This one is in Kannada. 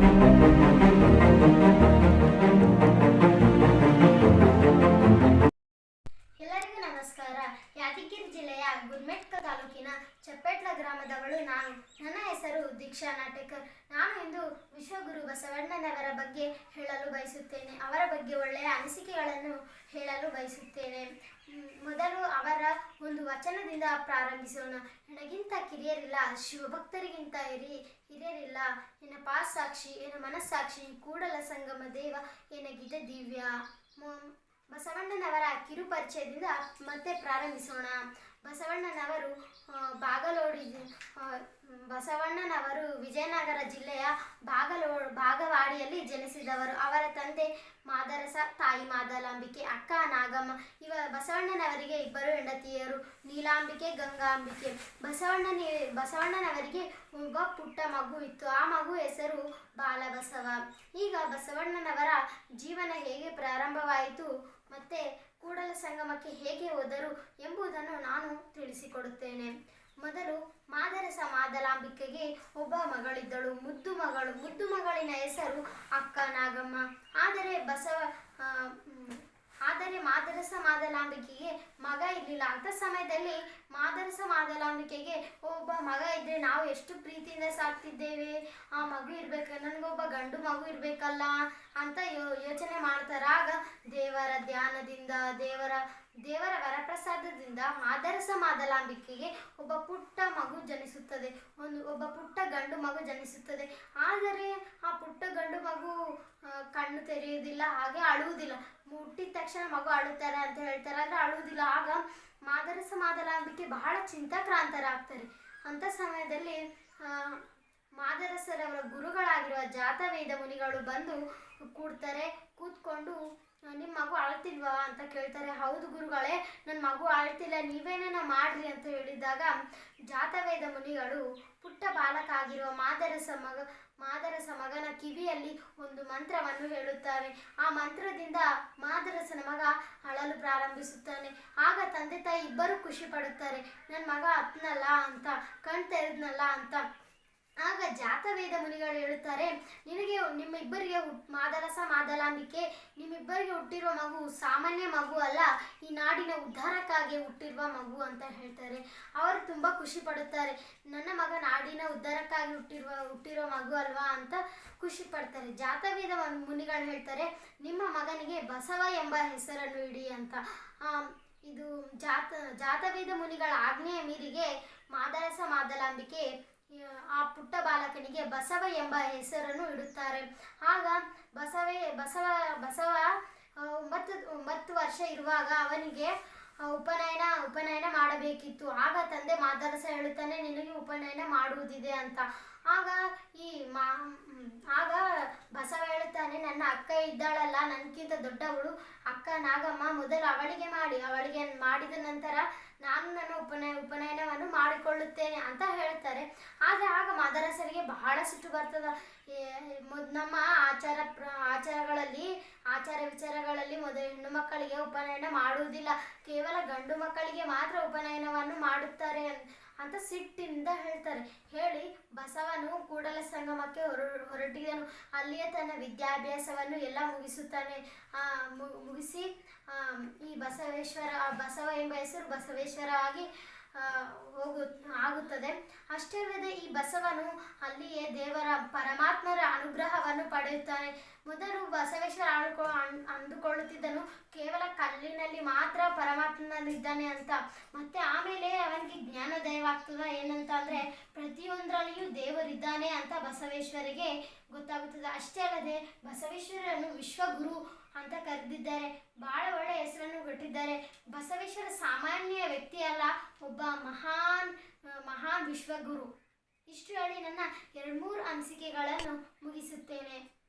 Thank you. ಯಾದಗಿರಿ ಜಿಲ್ಲೆಯ ಗುಲ್ಮೆಟ್ಕ ತಾಲೂಕಿನ ಚಪ್ಪೆಟ್ಲ ಗ್ರಾಮದವಳು ನಾನು. ನನ್ನ ಹೆಸರು ದೀಕ್ಷಾ ನಾಟೇಕರ್. ನಾನು ಇಂದು ವಿಶ್ವಗುರು ಬಸವಣ್ಣನವರ ಬಗ್ಗೆ ಹೇಳಲು ಬಯಸುತ್ತೇನೆ. ಅವರ ಬಗ್ಗೆ ಒಳ್ಳೆಯ ಅನಿಸಿಕೆಗಳನ್ನು ಹೇಳಲು ಬಯಸುತ್ತೇನೆ. ಮೊದಲು ಅವರ ಒಂದು ವಚನದಿಂದ ಪ್ರಾರಂಭಿಸೋಣ. ನನಗಿಂತ ಕಿರಿಯರಿಲ್ಲ, ಶಿವಭಕ್ತರಿಗಿಂತ ಹಿರಿ, ಹಿರಿಯರಿಲ್ಲ. ಎನ್ನ ಪಾಸಾಕ್ಷಿ ಎನ್ನ ಮನಸ್ಸಾಕ್ಷಿ ಕೂಡಲ ಸಂಗಮ ದೇವ, ಎನಗಿದೆ ದಿವ್ಯ. ಬಸವಣ್ಣನವರ ಕಿರು ಪರಿಚಯದಿಂದ ಮತ್ತೆ ಪ್ರಾರಂಭಿಸೋಣ. ಬಸವಣ್ಣನವರು ಬಾಗಲೋಡಿ ಬಸವಣ್ಣನವರು ವಿಜಯನಗರ ಜಿಲ್ಲೆಯ ಬಾಗಲೋ, ಬಾಗವಾಡಿಯಲ್ಲಿ ಜನಿಸಿದವರು. ಅವರ ತಂದೆ ಮಾದರಸ, ತಾಯಿ ಮಾದಲಾಂಬಿಕೆ, ಅಕ್ಕ ನಾಗಮ್ಮ. ಇವ, ಬಸವಣ್ಣನವರಿಗೆ ಇಬ್ಬರು ಹೆಂಡತಿಯರು, ನೀಲಾಂಬಿಕೆ, ಗಂಗಾಂಬಿಕೆ. ಬಸವಣ್ಣನ, ಬಸವಣ್ಣನವರಿಗೆ ಒಬ್ಬ ಪುಟ್ಟ ಮಗು ಇತ್ತು. ಆ ಮಗು ಹೆಸರು ಬಾಲಬಸವ. ಈಗ ಬಸವಣ್ಣನವರ ಜೀವನ ಹೇಗೆ ಪ್ರಾರಂಭವಾಯಿತು? ಮತ್ತೆ ಕೂಡಲ ಸಂಗಮಕ್ಕೆ ಹೇಗೆ ಹೋದರು ಎಂಬುದನ್ನು ನಾನು ತಿಳಿಸಿಕೊಡುತ್ತೇನೆ. ಮೊದಲು ಮಾದರಸ ಮಾದಲಾಂಬಿಕೆಗೆ ಒಬ್ಬ ಮಗಳಿದ್ದಳು. ಮುದ್ದು ಮಗಳು, ಮುದ್ದು ಮಗಳಿನ ಹೆಸರು ಅಕ್ಕ ನಾಗಮ್ಮ. ಆದರೆ ಬಸವ ಮಾದರಸ ಮಾದಲಾಂಬಿಕೆಗೆ ಮಗ ಇರಲಿಲ್ಲ. ಅಂಥ ಸಮಯದಲ್ಲಿ ಮಾದರಸ ಮಾದಲಾಂಬಿಕೆಗೆ ಒಬ್ಬ ಮಗ ಇದ್ದರೆ ನಾವು ಎಷ್ಟು ಪ್ರೀತಿಯಿಂದ ಸಾಕ್ತಿದ್ದೇವೆ. ಆ ಮಗು ಇರ್ಬೇಕು, ನನಗೊಬ್ಬ ಗಂಡು ಮಗು ಇರಬೇಕಲ್ಲ ಅಂತ ಯೋಚನೆ ಮಾಡ್ತಾರೆ. ಆಗ ದೇವರ ಧ್ಯಾನದಿಂದ ದೇವರ ದೇವರ ವರಪ್ರಸಾದದಿಂದ ಮಾದರಸ ಮಾದಲಾಂಬಿಕೆಗೆ ಒಬ್ಬ ಪುಟ್ಟ ಮಗು ಜನಿಸುತ್ತದೆ. ಒಂದು, ಒಬ್ಬ ಪುಟ್ಟ ಗಂಡು ಮಗು ಜನಿಸುತ್ತದೆ. ಆದರೆ ಆ ಪುಟ್ಟ ಗಂಡು ಮಗು ಕಣ್ಣು ತೆರೆಯುವುದಿಲ್ಲ, ಹಾಗೆ ಅಳುವುದಿಲ್ಲ. ಮುಟ್ಟಿದ ತಕ್ಷಣ ಮಗು ಅಳುತ್ತಾರೆ ಅಂತ ಹೇಳ್ತಾರೆ. ಆದರೆ ಅಳುವುದಿಲ್ಲ. ಆಗ ಮಾದರಸ ಮಾದಲಾಂಬಿಕೆ ಬಹಳ ಚಿಂತಾಕ್ರಾಂತರಾಗ್ತಾರೆ. ಅಂಥ ಸಮಯದಲ್ಲಿ ಮಾದರಸರವರ ಗುರುಗಳಾಗಿರುವ ಜಾತವೇದ ಮುನಿಗಳು ಬಂದು ಕೂಡ್ತಾರೆ. ಕೂತ್ಕೊಂಡು ನಿಮ್ಮ ಮಗು ಅಳ್ತಿಲ್ವಾ ಅಂತ ಕೇಳ್ತಾರೆ. ಹೌದು ಗುರುಗಳೇ ನನ್ನ ಮಗು ಅಳ್ತಿಲ್ಲ ನೀವೇನ ಮಾಡ್ರಿ ಅಂತ ಹೇಳಿದಾಗ, ಜಾತವೇದ ಮುನಿಗಳು ಪುಟ್ಟ ಬಾಲಕ ಆಗಿರುವ ಮಾದರಸ ಮಗ, ಮಾದರಸ ಮಗನ ಕಿವಿಯಲ್ಲಿ ಒಂದು ಮಂತ್ರವನ್ನು ಹೇಳುತ್ತಾರೆ. ಆ ಮಂತ್ರದಿಂದ ಮಾದರಸನ ಮಗ ಅಳಲು ಪ್ರಾರಂಭಿಸುತ್ತಾನೆ. ಆಗ ತಂದೆ ತಾಯಿ ಇಬ್ಬರು ಖುಷಿ ಪಡುತ್ತಾರೆ. ನನ್ನ ಮಗ ಹತ್ನಲ್ಲ ಅಂತ ಕಣ್ ತೆರೆದ್ನಲ್ಲ ಅಂತ. ಆಗ ಜಾತವೇದ ಮುನಿಗಳು ಹೇಳುತ್ತಾರೆ, ನಿನಗೆ ನಿಮ್ಮಿಬ್ಬರಿಗೆ ಹುಟ್, ಮಾದರಸ, ಮಾದಲಾಂಬಿಕೆ, ನಿಮ್ಮಿಬ್ಬರಿಗೆ ಹುಟ್ಟಿರುವ ಮಗು ಸಾಮಾನ್ಯ ಮಗು ಅಲ್ಲ, ಈ ನಾಡಿನ ಉದ್ಧಾರಕ್ಕಾಗಿ ಹುಟ್ಟಿರುವ ಮಗು ಅಂತ ಹೇಳ್ತಾರೆ. ಅವರು ತುಂಬ ಖುಷಿ ಪಡುತ್ತಾರೆ. ನನ್ನ ಮಗ ನಾಡಿನ ಉದ್ಧಾರಕ್ಕಾಗಿ ಹುಟ್ಟಿರುವ, ಹುಟ್ಟಿರೋ ಮಗು ಅಲ್ವಾ ಅಂತ ಖುಷಿ ಪಡ್ತಾರೆ. ಜಾತವೇದ ಮುನಿಗಳು ಹೇಳ್ತಾರೆ, ನಿಮ್ಮ ಮಗನಿಗೆ ಬಸವ ಎಂಬ ಹೆಸರನ್ನು ಇಡಿ ಅಂತ. ಇದು ಜಾತ, ಜಾತವೇದ ಮುನಿಗಳ ಆಜ್ಞೆಯ ಮೀರಿಗೆ ಮಾದರಸ, ಮಾದಲಾಂಬಿಕೆ ಆ ಪುಟ್ಟ ಬಾಲಕನಿಗೆ ಬಸವ ಎಂಬ ಹೆಸರನ್ನು ಇಡುತ್ತಾರೆ. ಆಗ ಬಸವೇ, ಬಸವ ಬಸವ ಒಂಬತ್ತು ಒಂಬತ್ತು ವರ್ಷ ಇರುವಾಗ ಅವನಿಗೆ ಉಪನಯನ ಉಪನಯನ ಮಾಡಬೇಕಿತ್ತು. ಆಗ ತಂದೆ ಮಾದರಸ ಹೇಳುತ್ತಾನೆ, ನಿನಗೆ ಉಪನಯನ ಮಾಡುವುದಿದೆ ಅಂತ. ಆಗ ಈ ಮಾ, ಆಗ ಬಸವ ಹೇಳುತ್ತಾನೆ, ನನ್ನ ಅಕ್ಕ ಇದ್ದಾಳಲ್ಲ ನನಗಿಂತ ದೊಡ್ಡವಳು, ಅಕ್ಕ ನಾಗಮ್ಮ, ಮೊದಲು ಅವಳಿಗೆ ಮಾಡಿ, ಅವಳಿಗೆ ಮಾಡಿದ ನಂತರ ನಾನು ನನ್ನ ಮಾಡಿಕೊಳ್ಳುತ್ತೇನೆ ಅಂತ ಹೇಳ್ತಾರೆ. ಆದರೆ ಆಗ ಮಾದರಸರಿಗೆ ಬಹಳ ಸಿಟ್ಟು ಬರ್ತದೆ. ನಮ್ಮ ಆಚಾರ ಪ್ರ, ಆಚಾರಗಳಲ್ಲಿ, ಆಚಾರ ವಿಚಾರಗಳಲ್ಲಿ ಮೊದಲು ಹೆಣ್ಣು ಮಕ್ಕಳಿಗೆ ಉಪನಯನ ಮಾಡುವುದಿಲ್ಲ. ಕೇವಲ ಗಂಡು ಮಕ್ಕಳಿಗೆ ಮಾತ್ರ ಉಪನಯನವನ್ನು ಮಾಡುತ್ತಾರೆ ಅಂತ ಸಿಟ್ಟಿನಿಂದ ಹೇಳ್ತಾರೆ. ಹೇಳಿ, ಬಸವನು ಕೂಡಲ ಸಂಗಮಕ್ಕೆ ಹೊರ, ಹೊರಟಿದನು. ಅಲ್ಲಿಯೇ ತನ್ನ ವಿದ್ಯಾಭ್ಯಾಸವನ್ನು ಎಲ್ಲ ಮುಗಿಸುತ್ತಾನೆ. ಮುಗಿಸಿ ಈ ಬಸವೇಶ್ವರ ಬಸವ ಎಂಬ ಹೆಸರು ಬಸವೇಶ್ವರ ಆಗಿ ಹೋಗು, ಆಗುತ್ತದೆ. ಅಷ್ಟೇ ಈ ಬಸವನು ಅಲ್ಲಿಯೇ ದೇವರ ಪರಮಾತ್ಮರ ಅನುಗ್ರಹವನ್ನು ಪಡೆಯುತ್ತಾನೆ. ಮೊದಲು ಬಸವೇಶ್ವರ ಆಳ್ಕೊ ಅಂದುಕೊಳ್ಳುತ್ತಿದ್ದನು. ಕೇವಲ ಕಲ್ಲಿನಲ್ಲಿ ಮಾತ್ರ ಪರಮಾತ್ಮನಿದ್ದಾನೆ ಅಂತ. ಮತ್ತೆ ಆಮೇಲೆ ಅವನಿಗೆ ಜ್ಞಾನೋದಯವಾಗ್ತದ ಏನಂತ ಅಂದರೆ ಪ್ರತಿಯೊಂದರಲ್ಲಿಯೂ ದೇವರಿದ್ದಾನೆ ಅಂತ ಬಸವೇಶ್ವರಿಗೆ ಗೊತ್ತಾಗುತ್ತದೆ. ಅಷ್ಟೇ ಅಲ್ಲದೆ ಬಸವೇಶ್ವರರನ್ನು ವಿಶ್ವಗುರು ಅಂತ ಕರೆದಿದ್ದಾರೆ. ಬಹಳ ಒಳ್ಳೆಯ ಹೆಸರನ್ನು ಕೊಟ್ಟಿದ್ದಾರೆ. ಬಸವೇಶ್ವರ ಸಾಮಾನ್ಯ ವ್ಯಕ್ತಿಯಲ್ಲ ಒಬ್ಬ ಮಹಾನ್ ಮಹಾನ್ ವಿಶ್ವಗುರು. ಇಷ್ಟು ಹೇಳಿ ನನ್ನ ಎರಡು ಮೂರು ಅನಿಸಿಕೆಗಳನ್ನು ಮುಗಿಸುತ್ತೇನೆ.